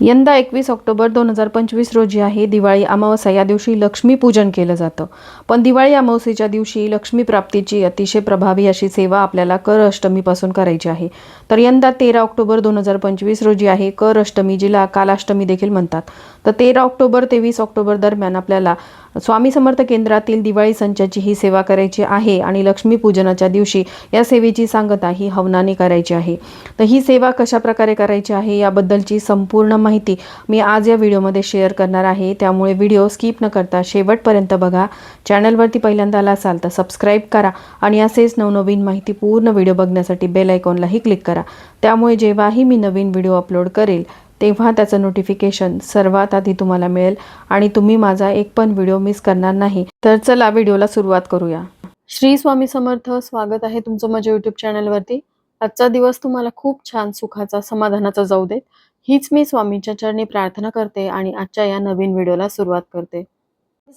यंदा एकवीस ऑक्टोबर दोन हजार पंचवीस रोजी आहे. दिवाळी अमावस्या या दिवशी लक्ष्मीपूजन केलं जातं. पण दिवाळी अमावस्येच्या दिवशी लक्ष्मी प्राप्तीची अतिशय प्रभावी अशी सेवा आपल्याला कर अष्टमीपासून करायची आहे. तर यंदा तेरा ऑक्टोबर दोन हजार पंचवीस रोजी आहे. कर अष्टमी जिला कालाष्टमी देखील म्हणतात. तर तेरा ऑक्टोबर ते वीस ऑक्टोबर दरम्यान आपल्याला स्वामी समर्थ केंद्रातील दिवाळी संचाची ही सेवा करायची आहे आणि लक्ष्मीपूजनाच्या दिवशी या सेवेची सांगता ही हवनाने करायची आहे. तर ही सेवा कशा प्रकारे करायची आहे याबद्दलची संपूर्ण माहिती मी आज या व्हिडिओमध्ये शेअर करणार आहे. त्यामुळे व्हिडिओ स्किप न करता शेवटपर्यंत बघा. चॅनलवरती पहिल्यांदा आला असाल तर सबस्क्राईब करा आणि असेच नवनवीन माहिती पूर्ण व्हिडिओ बघण्यासाठी बेल आयकॉनलाही क्लिक करा. त्यामुळे जेव्हाही मी नवीन व्हिडिओ अपलोड करेल तेव्हा त्याचं नोटिफिकेशन सर्वात आधी तुम्हाला मिळेल आणि तुम्ही माझा एक पण व्हिडिओ मिस करणार नाही. तर चला व्हिडिओला सुरुवात करूया. श्री स्वामी समर्थ स्वागत आहे तुमचं माझ्या युट्यूब चॅनलवरती आजचा दिवस तुम्हाला खूप छान सुखाचा समाधानाचा जाऊ देत. हीच मी स्वामींच्या चरणी प्रार्थना करते आणि आजच्या या नवीन व्हिडिओला सुरुवात करते.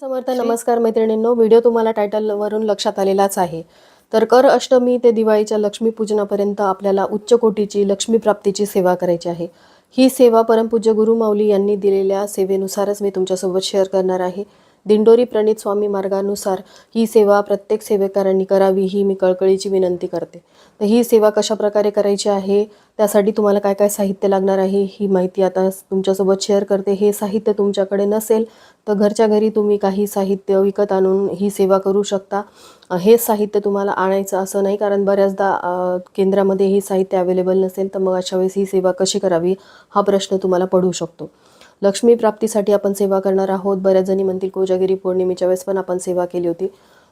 समर्थ नमस्कार मैत्रिणींनो. व्हिडिओ तुम्हाला टायटलवरून लक्षात आलेलाच आहे. तर कर अष्टमी ते दिवाळीच्या लक्ष्मीपूजनापर्यंत आपल्याला उच्च कोटीची लक्ष्मी प्राप्तीची सेवा करायची आहे. ही सेवा परमपूज्य गुरु माऊली यांनी दिलेल्या सेवेनुसारच मी तुमच्यासोबत शेअर करणार आहे. दिंडोरी प्रणित स्वामी मार्गानुसार ही सेवा प्रत्येक सेवेकरांनी करावी ही मी कळकळीची विनंती करते. तर ही सेवा कशा प्रकारे करायची आहे? त्यासाठी तुम्हाला काय काय साहित्य लागणार आहे? ही माहिती आता तुमच्यासोबत शेअर करते. हे साहित्य तुमच्याकडे नसेल तर घरच्या घरी तुम्ही काही साहित्य विकत आणून ही सेवा करू शकता. हे साहित्य तुम्हाला आणायचं असं नाही कारण बऱ्याचदा केंद्रामध्ये हे साहित्य अवेलेबल नसेल तर मग अशा वेळेस ही सेवा कशी करावी? हा प्रश्न तुम्हाला पडू शकतो. लक्ष्मी प्राप्तीसाठी आपण सेवा करणार आहोत. बऱ्याच जणी म्हणतील कोजागिरी पौर्णिमेच्या वेळेस पण आपण सेवा केली होती.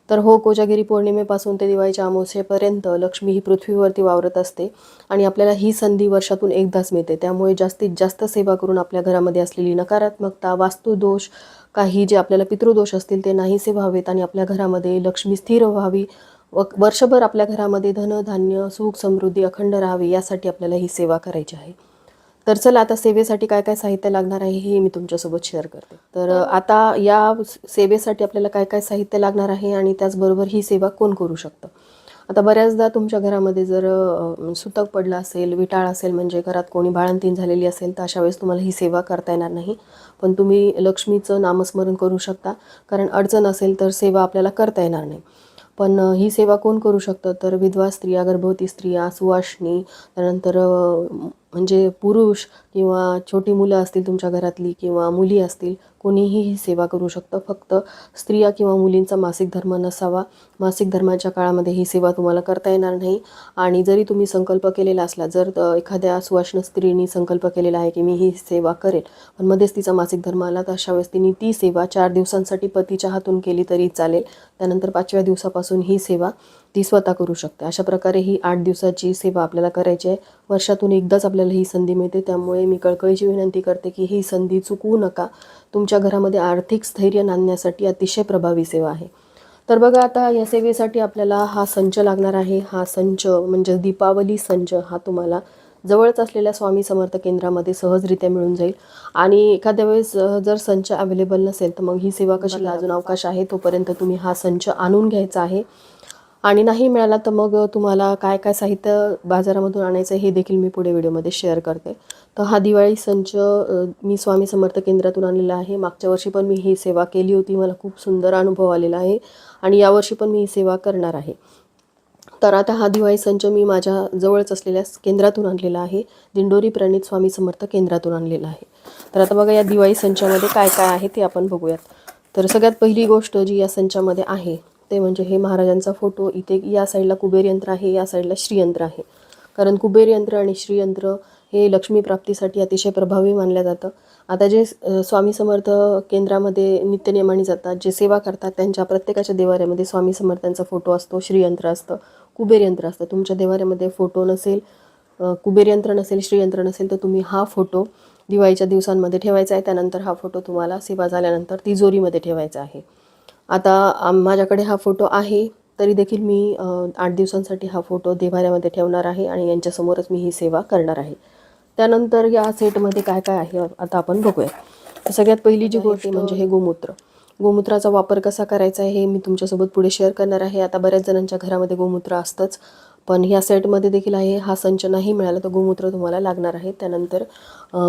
तर हो कोजागिरी पौर्णिमेपासून ते दिवाळीच्या अमावस्येपर्यंत लक्ष्मी ही पृथ्वीवरती वावरत असते आणि आपल्याला ही संधी वर्षातून एकदाच मिळते. त्यामुळे जास्तीत जास्त सेवा करून आपल्या घरामध्ये असलेली नकारात्मकता वास्तुदोष काही जे आपल्याला पितृदोष असतील ते नाहीसे व्हावेत आणि आपल्या घरामध्ये लक्ष्मी स्थिर व्हावी. व वर्षभर आपल्या घरामध्ये धन धान्य सुख समृद्धी अखंड राहावी यासाठी आपल्याला ही सेवा करायची आहे. तर चला आता सेवेसाठी काय काय साहित्य लागणार आहे हे मी तुमच्यासोबत शेअर करते. तर आता या सेवेसाठी आपल्याला काय काय साहित्य लागणार आहे आणि त्याचबरोबर ही सेवा कोण करू शकतं? आता बऱ्याचदा तुमच्या घरामध्ये जर सुतक पडलं असेल विटाळ असेल म्हणजे घरात कोणी बाळंतीण झालेली असेल तर अशा वेळेस तुम्हाला ही सेवा करता येणार नाही. पण तुम्ही लक्ष्मीचं नामस्मरण करू शकता. कारण अडचण असेल तर सेवा आपल्याला करता येणार नाही. पण ही सेवा कोण करू शकतं? तर विधवा स्त्रिया गर्भवती स्त्रिया सुवासिनी त्यानंतर म्हणजे पुरुष किंवा छोटी मुलं असतील तुमच्या घरातली किंवा मुली असतील कोणीही ही सेवा करू शकतं. फक्त स्त्रिया किंवा मुलींचा मासिक धर्म नसावा. मासिक धर्माच्या काळामध्ये ही सेवा तुम्हाला करता येणार नाही. आणि जरी तुम्ही संकल्प केलेला असला जर एखाद्या सुवाष्ण स्त्रीनी संकल्प केलेला आहे की मी ही सेवा करेल पण मध्येच तिचा मासिक धर्म आला तर अशा वेळेस तिने ती सेवा चार दिवसांसाठी पतीच्या हातून केली तरी चालेल. त्यानंतर पाचव्या दिवसापासून ही सेवा ती स्वतः करू शकते. अशा प्रकारे ही आठ दिवसाची सेवा आपल्याला करायची आहे. वर्षातून एकदाच आपल्याला ही संधी मिळते. त्यामुळे मी कळकळीची विनंती करते की ही संधी चुकवू नका. तुमच्या घरामध्ये आर्थिक स्थैर्य नांदण्यासाठी अतिशय प्रभावी सेवा आहे. तर बघा आता या सेवेसाठी आपल्याला हा संच लागणार आहे. हा संच म्हणजे दीपावली संच हा तुम्हाला जवळच असलेल्या स्वामी समर्थ केंद्रामध्ये सहजरित्या मिळून जाईल. आणि एखाद्या वेळेस जर संच अवेलेबल नसेल तर मग ही सेवा कशी अजून अवकाश आहे? तोपर्यंत तुम्ही हा संच आणून घ्यायचा आहे. आणि नाही मिळाला तर मग तुम्हाला काय काय साहित्य बाजारामधून आणायचं हे देखील मी पुढे व्हिडिओमध्ये शेअर करते. तर हा दिवाळी संच मी स्वामी समर्थ केंद्रातून आणलेला आहे. मागच्या वर्षी पण मी ही सेवा केली होती. मला खूप सुंदर अनुभव आलेला आहे आणि यावर्षी पण मी ही सेवा करणार आहे. तर आता हा दिवाळी संच मी माझ्या जवळच असलेल्या केंद्रातून आणलेला आहे. दिंडोरी प्रणित स्वामी समर्थ केंद्रातून आणलेला आहे. तर आता बघा या दिवाळी संचामध्ये काय काय आहे ते आपण बघूयात. तर सगळ्यात पहिली गोष्ट जी या संचामध्ये आहे ते म्हणजे हे महाराजांचा फोटो इथे या साईडला कुबेर यंत्र आहे या साईडला श्रीयंत्र आहे. कारण कुबेर यंत्र आणि श्रीयंत्र हे लक्ष्मी प्राप्तीसाठी अतिशय प्रभावी मानलं जातं. आता जे स्वामी समर्थ केंद्रामध्ये नित्यनेमाने जातात जे सेवा करतात त्यांच्या प्रत्येकाच्या देवाऱ्यामध्ये स्वामी समर्थांचा फोटो असतो श्रीयंत्र असतं कुबेर यंत्र असतं. तुमच्या देवाऱ्यामध्ये फोटो नसेल कुबेरयंत्र कुबेर यंत्र नसेल श्रीयंत्र नसेल तर तुम्ही हा फोटो दिवाळीच्या दिवसांमध्ये ठेवायचा आहे. त्यानंतर हा फोटो तुम्हाला सेवा झाल्यानंतर तिजोरीमध्ये ठेवायचा आहे. आता माझ्याकडे हा फोटो आहे तरी देखील मी आठ दिवसांसाठी हा फोटो देवाऱ्यामध्ये ठेवणार आहे आणि यांच्यासमोरच मी ही सेवा करणार आहे. त्यानंतर या सेटमध्ये काय काय आहे आता आपण बघूया. सगळ्यात पहिली जी गोष्ट म्हणजे हे गोमूत्र. गोमूत्राचा वापर कसा करायचा आहे हे मी तुमच्यासोबत पुढे शेअर करणार आहे. आता बऱ्याच जणांच्या घरामध्ये गोमूत्र असतंच. पण ह्या सेटमध्ये देखील आहे. हा संच नाही मिळाला तर गोमूत्र तुम्हाला लागणार आहे. त्यानंतर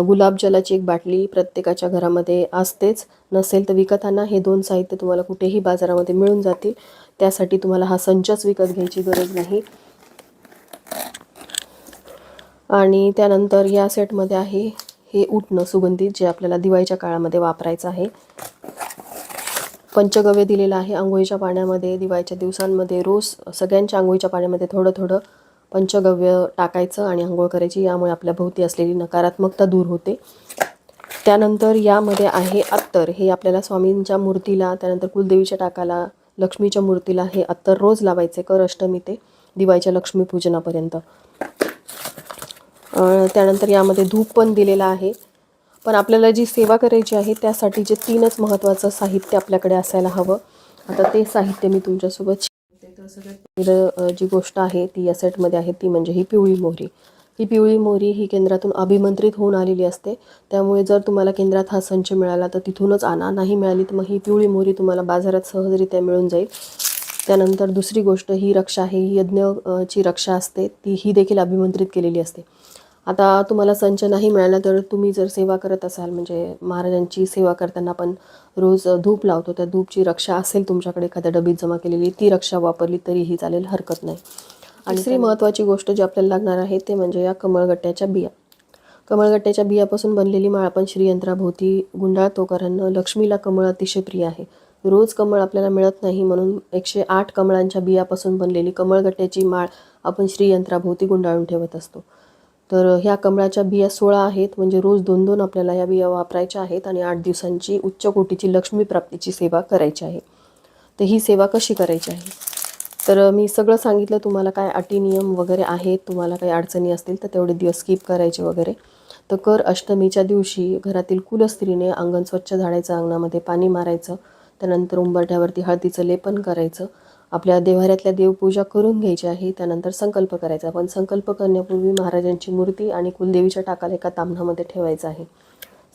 गुलाबजलाची एक बाटली प्रत्येकाच्या घरामध्ये असतेच. नसेल तर विकत आणा हे दोन साहित्य तुम्हाला कुठेही बाजारामध्ये मिळून जातील. त्यासाठी तुम्हाला हा संचच विकत घ्यायची गरज नाही. आणि त्यानंतर या सेटमध्ये आहे हे उठणं सुगंधित जे आपल्याला दिवाळीच्या काळामध्ये वापरायचं आहे. पंचगव्य दिलेलं आहे आंघोळीच्या पाण्यामध्ये दिवाळीच्या दिवसांमध्ये. रोज सगळ्यांच्या आंघोळीच्या पाण्यामध्ये थोडं थोडं पंचगव्य टाकायचं आणि आंघोळ करायची. यामुळे आपल्या भोवती असलेली नकारात्मकता दूर होते. त्यानंतर यामध्ये आहे अत्तर. हे आपल्याला स्वामींच्या मूर्तीला त्यानंतर कुलदेवीच्या टाकाला लक्ष्मीच्या मूर्तीला हे अत्तर रोज लावायचे. कर अष्टमी ते दिवाळीच्या लक्ष्मीपूजनापर्यंत त्यानंतर यामध्ये धूप पण दिलेला आहे. पण आपल्याला जी सेवा करायची आहे त्यासाठी जे तीनच महत्त्वाचं साहित्य आपल्याकडे असायला हवं. आता ते साहित्य मी तुमच्यासोबत तर सगळ्यात जी गोष्ट आहे ती या सेटमध्ये आहे ती म्हणजे ही पिवळी मोहरी. ही पिवळी मोहरी ही केंद्रातून अभिमंत्रित होऊन आलेली असते. त्यामुळे जर तुम्हाला केंद्रात हा संच मिळाला तर तिथूनच आणा. नाही मिळाली तर मग ही पिवळी मोहरी तुम्हाला बाजारात सहजरित्या मिळून जाईल. त्यानंतर दुसरी गोष्ट ही रक्षा आहे. ही यज्ञ ची रक्षा असते. ती ही देखील अभिमंत्रित केलेली असते. आता तुम्हाला संच नाही मिळाला तर तुम्ही जर सेवा करत असाल म्हणजे महाराजांची सेवा करताना आपण रोज धूप लावतो त्या धूपची रक्षा असेल तुमच्याकडे एखाद्या डबीत जमा केलेली ती रक्षा वापरली तरीही चालेल हरकत नाही. आणि दुसरी महत्त्वाची गोष्ट जी आपल्याला लागणार आहे ते म्हणजे या कमळगट्ट्याच्या बिया. कमळगट्ट्याच्या बियापासून बनलेली माळ आपण श्रीयंत्राभोवती गुंडाळतो कारण लक्ष्मीला कमळ अतिशय प्रिय आहे. रोज कमळ आपल्याला मिळत नाही म्हणून एकशे आठ कमळांच्या बियापासून बनलेली कमळगट्ट्याची माळ आपण श्रीयंत्राभोवती गुंडाळून ठेवत असतो. तर ह्या कमळाच्या बिया सोळा आहेत. म्हणजे रोज दोन दोन आपल्याला या बिया वापरायच्या आहेत आणि आठ दिवसांची उच्च कोटीची लक्ष्मी प्राप्तीची सेवा करायची आहे. तर ही सेवा कशी करायची आहे? तर मी सगळं सांगितलं. तुम्हाला काय अटी नियम वगैरे आहेत तुम्हाला काही अडचणी असतील तर तेवढे दिवस स्किप करायचे वगैरे. तर कर अष्टमीच्या दिवशी घरातील कुलस्त्रीने अंगण स्वच्छ झाडायचं अंगणामध्ये पाणी मारायचं. त्यानंतर उंबरठ्यावरती हळदीचं लेपन करायचं. आपल्या देव्हाऱ्यातल्या देवपूजा करून घ्यायची आहे त्यानंतर संकल्प करायचा. पण संकल्प करण्यापूर्वी महाराजांची मूर्ती आणि कुलदेवीच्या टाकाला एका तांबणामध्ये ठेवायचं आहे.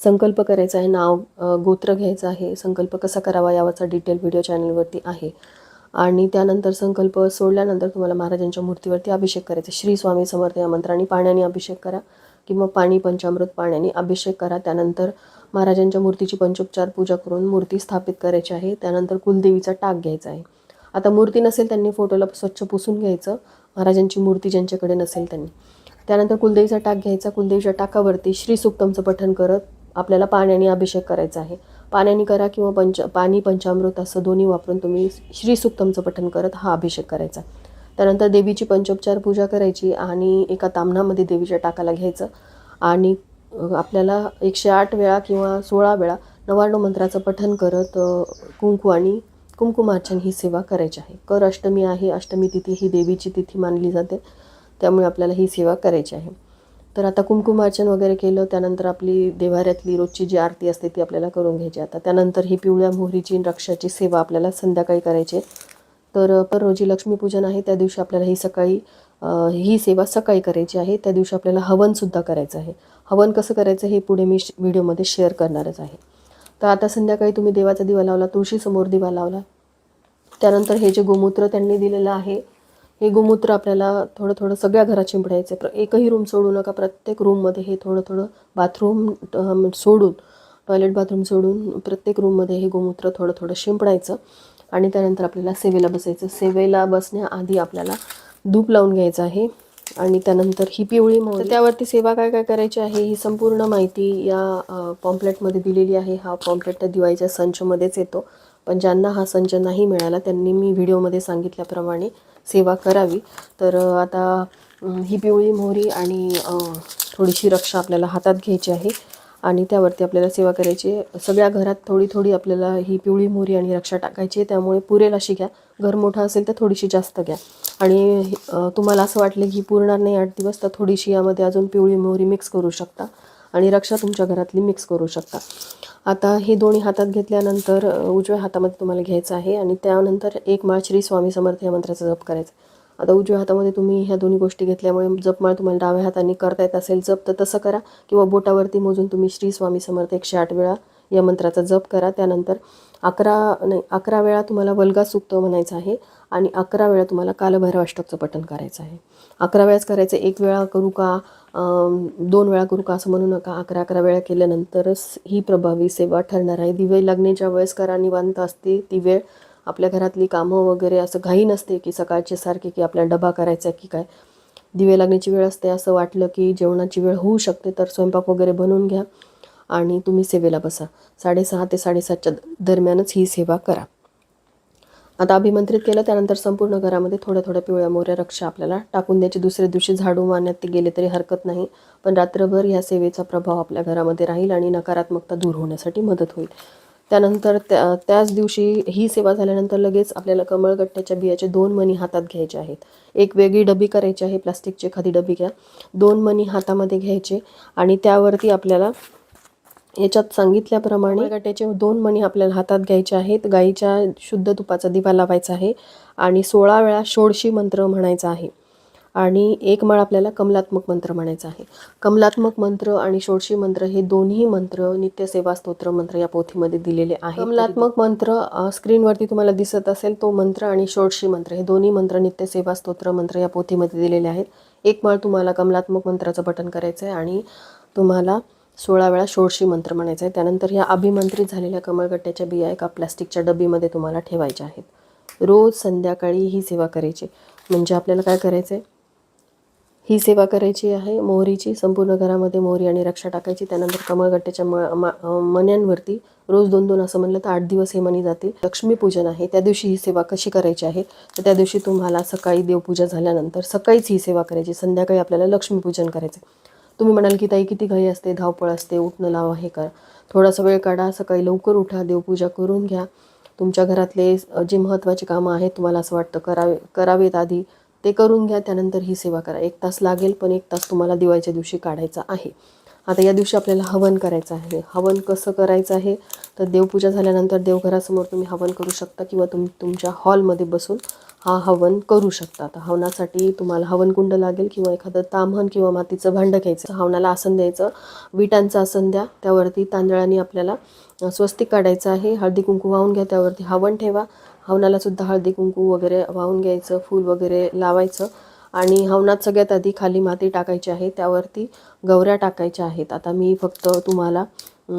संकल्प करायचा आहे नाव गोत्र घ्यायचं आहे. संकल्प कसा करावा यावरचा डिटेल व्हिडिओ चॅनलवरती आहे. आणि त्यानंतर संकल्प सोडल्यानंतर तुम्हाला महाराजांच्या मूर्तीवरती अभिषेक करायचा. श्री स्वामी समर्थ या मंत्राने पाण्याने अभिषेक करा किंवा पाणी पंचामृत पाण्याने अभिषेक करा. त्यानंतर महाराजांच्या मूर्तीची पंचोपचार पूजा करून मूर्ती स्थापित करायची आहे. त्यानंतर कुलदेवीचा टाक घ्यायचा आहे. आता मूर्ती नसेल त्यांनी फोटोला स्वच्छ पुसून घ्यायचं. महाराजांची मूर्ती ज्यांच्याकडे नसेल त्यांनी. त्यानंतर कुलदेवीचा टाक घ्यायचा. कुलदेवीच्या टाकावरती श्री सुक्तमचं पठण करत आपल्याला पाण्याने अभिषेक करायचा आहे. पाण्याने करा किंवा पंच पाणी पंचामृत असं दोन्ही वापरून तुम्ही श्री सुक्तमचं पठण करत हा अभिषेक करायचा. त्यानंतर देवीची पंचोपचार पूजा करायची आणि एका तामनामध्ये देवीच्या टाकाला घ्यायचं. आणि आपल्याला एकशे आठ वेळा किंवा सोळा वेळा नवाण्णव मंत्राचं पठण करत कुंकू आणि कुंकुमार्चन ही सेवा करायची आहे. कर अष्टमी आहे अष्टमी तिथी ही देवीची तिथी मानली जाते त्यामुळे आपल्याला ही सेवा करायची आहे. तर आता कुंकुमार्चन वगैरे केलं त्यानंतर आपली देवाऱ्यातली रोजची जी आरती असते ती आपल्याला करून घ्यायची आता त्यानंतर ही पिवळ्या मोहरीची रक्षाची सेवा आपल्याला संध्याकाळी करायची आहे. तर पर रोजी लक्ष्मीपूजन आहे त्या दिवशी आपल्याला ही सकाळी ही सेवा सकाळी करायची आहे. त्या दिवशी आपल्याला हवनसुद्धा करायचं आहे. हवन कसं करायचं हे पुढे मी श- व्हिडिओमध्ये शेअर करणारच आहे. तर आता संध्याकाळी तुम्ही देवाचा दिवा लावला तुळशीसमोर दिवा लावला त्यानंतर हे जे गोमूत्र त्यांनी दिलेलं आहे हे गोमूत्र आपल्याला थोडं थोडं सगळ्या घरात शिंपडायचं प्र एकही रूम सोडू नका. प्रत्येक रूममध्ये हे थोडं थोडं बाथरूम म्हणजे सोडून टॉयलेट बाथरूम सोडून प्रत्येक रूममध्ये हे गोमूत्र थोडं थोडं शिंपडायचं आणि त्यानंतर आपल्याला सेवेला बसायचं. सेवेला बसण्याआधी आपल्याला धूप लावून घ्यायचं आहे आणि त्यानंतर ही पिवळी मोहरी. त्यावरती सेवा काय काय करायची आहे ही संपूर्ण माहिती या पॉम्पलेटमध्ये दिलेली आहे. हा पॉम्पलेट त्या दिवाळीच्या संचमध्येच येतो. पण ज्यांना हा संच नाही मिळाला त्यांनी मी व्हिडिओमध्ये सांगितल्याप्रमाणे सेवा करावी. तर आता ही पिवळी मोहरी आणि थोडीशी रक्षा आपल्याला हातात घ्यायची आहे आणि त्यावरती आपल्याला सेवा करायची आहे. सगळ्या घरात थोडी थोडी आपल्याला ही पिवळी मोहरी आणि रक्षा टाकायची आहे. त्यामुळे पुरेल अशी घ्या. घर मोठं असेल तर थोडीशी जास्त घ्या. आणि तुम्हाला असं वाटलं की पुरणार नाही आठ दिवस तर थोडीशी यामध्ये अजून पिवळी मोहरी मिक्स करू शकता आणि रक्षा तुमच्या घरातली मिक्स करू शकता. आता हे दोन्ही हातात घेतल्यानंतर उजव्या हातामध्ये तुम्हाला घ्यायचं आहे आणि त्यानंतर एक माळ श्री स्वामी समर्थ या मंत्राचा जप करायचा. आता उजव्या हातामध्ये तुम्ही ह्या दोन्ही गोष्टी घेतल्यामुळे जपमाळ तुम्हाला डाव्या हाताने करता येत असेल जप तर तसं करा किंवा बोटावरती मोजून तुम्ही श्री स्वामी समर्थ एकशे आठ वेळा या मंत्राचा जप करा. त्यानंतर अकरा नाही अकरा वेळा तुम्हाला वल्गा सुक्त म्हणायचं आहे आणि अकरा वेळा तुम्हाला कालभैरवाष्टकचं पठण करायचं आहे. अकरा वेळाच करायचं एक वेळा करू का? दोन वेळा करू का असं म्हणू नका अकरा अकरा वेळा केल्यानंतरच ही प्रभावी सेवा ठरणार आहे. दिवे लागण्याच्या वेळेस करा निवांत असते ती वेळ आपल्या घरातली कामं वगैरे असं घाई नसते की सकाळचे सारखे की आपल्याला डबा करायचा आहे की काय. दिवे लागण्याची वेळ असते असं वाटलं की जेवणाची वेळ होऊ शकते तर स्वयंपाक वगैरे बनवून घ्या आणि तुम्ही सेवेला बसा. साडेसहा ते साडेसातच्या दरम्यानच ही सेवा करा. आता अभिमंत्रित केलं त्यानंतर संपूर्ण घरामध्ये थोड्या थोड्या पिवळ्या मोऱ्या रक्षा आपल्याला टाकून द्यायची. दुसऱ्या दिवशी झाडू मारण्यात ते गेले तरी हरकत नाही पण रात्रभर ह्या सेवेचा प्रभाव आपल्या घरामध्ये राहील आणि नकारात्मकता दूर होण्यासाठी मदत होईल. त्यानंतर त्या त्याच दिवशी ही सेवा झाल्यानंतर लगेच आपल्याला कमळगट्ट्याच्या बियाचे दोन मणी हातात घ्यायचे आहेत. एक वेगळी डबी करायची आहे प्लास्टिकची एखादी डबी घ्या. दोन मणी हातामध्ये घ्यायचे आणि त्यावरती आपल्याला याच्यात सांगितल्याप्रमाणे गट्याचे दोन मणी आपल्याला हातात घ्यायचे आहेत. गाईच्या शुद्ध तुपाचा दिवा लावायचा आहे आणि सोळा वेळा षोडशी मंत्र म्हणायचा आहे. आणि एक माळ आपल्याला कमलात्मक मंत्र म्हणायचा आहे. कमलात्मक मंत्र आणि षोडशी मंत्र हे दोन्ही मंत्र नित्यसेवा स्तोत्र मंत्र या पोथीमध्ये दिलेले आहे कमलात्मक मंत्र स्क्रीनवरती तुम्हाला दिसत असेल तो मंत्र आणि षोडशी मंत्र हे दोन्ही मंत्र नित्यसेवा स्तोत्र मंत्र या पोथीमध्ये दिलेले आहेत. एक माळ तुम्हाला कमलात्मक मंत्राचं पठण करायचं आहे आणि तुम्हाला सोळा वेळा षोडशी मंत्र म्हणायचं आहे त्यानंतर ह्या अभिमंत्रित झालेल्या कमळगट्ट्याच्या बिया एका प्लास्टिकच्या डबीमध्ये तुम्हाला ठेवायच्या आहेत. रोज संध्याकाळी ही सेवा करायची. म्हणजे आपल्याला काय करायचं आहे ही सेवा करायची आहे मोहरीची. संपूर्ण घरामध्ये मोहरी आणि रक्षा टाकायची. त्यानंतर कमळगट्ट्याच्या म मण्यांवरती रोज दोन दोन असं म्हणलं तर आठ दिवस हे मणी जातील. लक्ष्मीपूजन आहे. त्या दिवशी ही सेवा कशी करायची आहे? तर त्या दिवशी तुम्हाला सकाळी देवपूजा झाल्यानंतर सकाळीच ही सेवा करायची. संध्याकाळी आपल्याला लक्ष्मीपूजन करायचं तुम्ही म्हणाल की ताई किती घाई असते धावपळ असते उठणं लावा हे करा. थोडासा वेळ काढा सकाळी लवकर उठा देवपूजा करून घ्या. तुमच्या घरातले जे महत्त्वाचे कामं आहेत तुम्हाला असं वाटतं करावे करावेत आधी ते करून घ्या त्यानंतर ही सेवा करा. एक तास लागेल पण एक तास तुम्हाला दिवाळीच्या दिवशी काढायचा आहे. आता या दिवशी आपल्याला हवन करायचं आहे. हवन कसं करायचं आहे? तर देवपूजा झाल्यानंतर देवघरासमोर तुम्ही हवन करू शकता किंवा तुम तुमच्या हॉलमध्ये बसून हा हवन करू शकता. तर हवनासाठी तुम्हाला हवनकुंड लागेल किंवा एखादं ताम्हण किंवा मातीचं भांडं घ्यायचं. हवनाला आसन द्यायचं. विटांचं आसन द्या. त्यावरती तांदळाने आपल्याला स्वस्तिक काढायचं आहे. हळदी कुंकू वाहून घ्या. त्यावरती हवन ठेवा. हवनाला सुद्धा हळदी कुंकू वगैरे वाहून घ्यायचं. फूल वगैरे लावायचं. आणि हवनात सगळ्यात आधी खाली माती टाकायची आहे त्यावरती गवऱ्या टाकायच्या आहेत. आता मी फक्त तुम्हाला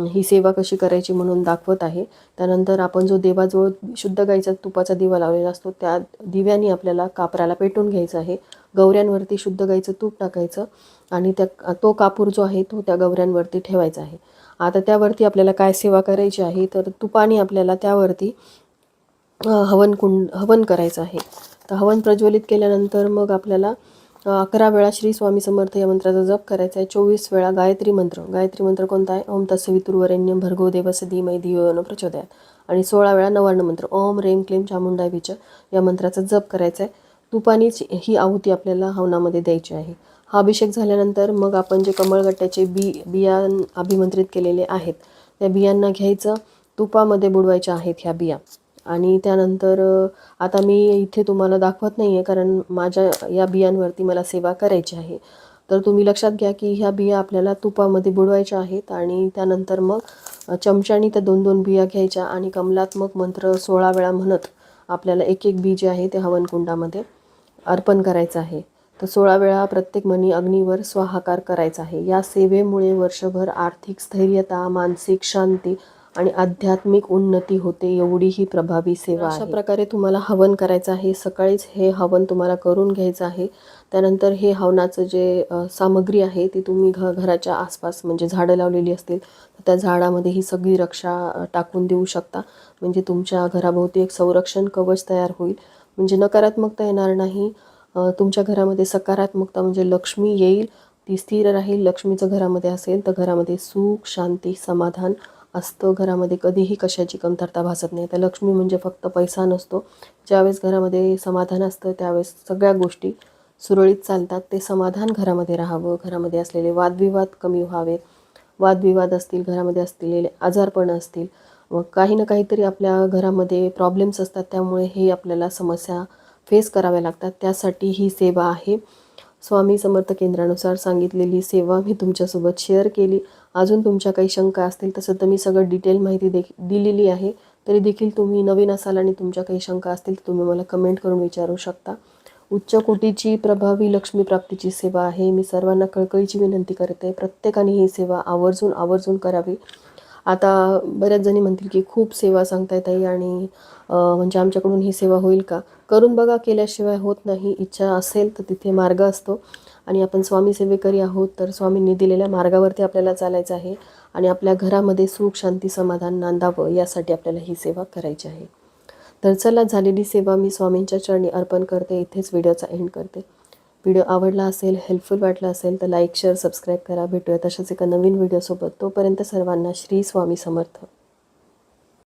ही सेवा कशी करायची म्हणून दाखवत आहे. त्यानंतर आपण जो देवाजवळ शुद्ध गाईचा तुपाचा दिवा लावलेला असतो त्या दिव्याने आपल्याला कापराला पेटून घ्यायचं आहे. गवऱ्यांवरती शुद्ध गाईचं तूप टाकायचं आणि त्या तो कापूर जो आहे तो त्या गवऱ्यांवरती ठेवायचा आहे. आता त्यावरती आपल्याला काय सेवा करायची आहे तर तुपाने आपल्याला त्यावरती हवनकुंड हवन करायचं आहे. तर हवन प्रज्वलित केल्यानंतर मग आपल्याला अकरा वेळा श्री स्वामी समर्थ या मंत्राचा जप करायचा आहे. चोवीस वेळा गायत्री मंत्र. गायत्री मंत्र कोणता आहे? ओम तस्य वितुर्वरेण्यम भर्गो देवस्य धीमहि धियो प्रचोदयात. आणि सोळा वेळा नवार्ण मंत्र. ओम रेम क्लेम चामुंडाय विच या मंत्राचा जप करायचा आहे. तुपानीच ही आहुती आपल्याला हवनामध्ये द्यायची आहे. हा अभिषेक झाल्यानंतर मग आपण जे कमळगट्ट्याचे बी बिया अभिमंत्रित केलेले आहेत त्या बियांना घ्यायचं. तुपामध्ये बुडवायच्या आहेत ह्या बिया. आणि त्यानंतर आता मी इथे तुम्हाला दाखवत नाही आहे कारण माझ्या या बियांवरती मला सेवा करायची आहे. तर तुम्ही लक्षात घ्या की ह्या बिया आपल्याला तुपामध्ये बुडवायच्या आहेत आणि त्यानंतर मग चमच्यानी त्या दोन दोन बिया घ्यायच्या आणि कमलात्मक मंत्र सोळा वेळा म्हणत आपल्याला एक एक बी जे आहे ते हवनकुंडामध्ये अर्पण करायचं आहे. तर सोळा वेळा प्रत्येक मनी अग्नीवर स्वाहाकार करायचा आहे. या सेवेमुळे वर्षभर आर्थिक स्थैर्यता मानसिक शांती आणि आध्यात्मिक उन्नती होते एवढी ही प्रभावी सेवा अशा प्रकारे तुम्हाला हवन करायचं आहे. सकाळीच हे हवन तुम्हाला करून घ्यायचं आहे. त्यानंतर हे हवनाचं जे सामग्री आहे ती तुम्ही घ घराच्या आसपास म्हणजे झाडं लावलेली असतील तर त्या झाडामध्ये ही सगळी रक्षा टाकून देऊ शकता. म्हणजे तुमच्या घराभोवती एक संरक्षण कवच तयार होईल. म्हणजे नकारात्मकता येणार नाही. तुमच्या घरामध्ये सकारात्मकता म्हणजे लक्ष्मी येईल ती स्थिर राहील. लक्ष्मीचं घरामध्ये असेल तर घरामध्ये सुख शांती समाधान असतं. घरामध्ये कधीही कशाची कमतरता भासत नाही. तर लक्ष्मी म्हणजे फक्त पैसा नसतो. ज्यावेळेस घरामध्ये समाधान असतं त्यावेळेस सगळ्या गोष्टी सुरळीत चालतात. ते समाधान घरामध्ये राहावं. घरामध्ये असलेले वादविवाद कमी व्हावेत वादविवाद असतील घरामध्ये असलेले आजारपण असतील मग काही ना काहीतरी आपल्या घरामध्ये प्रॉब्लेम्स असतात. त्यामुळे हे आपल्याला समस्या फेस कराव्या लागतात. त्यासाठी ही सेवा आहे. स्वामी समर्थ केंद्रानुसार सांगितलेली सेवा मी तुमच्यासोबत शेअर केली. अजून तुमच्या काही शंका असतील तसं तर मी सगळं डिटेल माहिती दे दिलेली आहे. तरी देखील तुम्ही नवीन असाल आणि तुमच्या काही शंका असतील तर तुम्ही मला कमेंट करून विचारू शकता. उच्च कोटीची प्रभावी लक्ष्मी प्राप्तीची सेवा आहे. मी सर्वांना कळकळीची विनंती करते. प्रत्येकाने ही सेवा आवर्जून आवर्जून करावी. आता बऱ्याच जणी म्हणतील की खूप सेवा सांगताय ताई आणि म्हणजे आमच्याकडून ही सेवा होईल का? करून बघा केल्याशिवाय होत नाही इच्छा असेल तर तिथे मार्ग असतो. आणि आपण स्वामी सेवेकरी आहोत तर स्वामींनी दिलेल्या मार्गावरती आपल्याला चालायचं आहे आणि आपल्या घरामध्ये सुख शांती समाधान नांदावं यासाठी आपल्याला ही सेवा करायची आहे. तर चला झालेली सेवा मी स्वामींच्या चरणी अर्पण करते इथेच व्हिडिओचा एंड करते. व्हिडिओ आवडला असेल हेल्पफुल वाटला असेल तर लाईक शेअर सबस्क्राईब करा. भेटूया तशाच एका नवीन व्हिडिओसोबत तोपर्यंत सर्वांना श्री स्वामी समर्थ.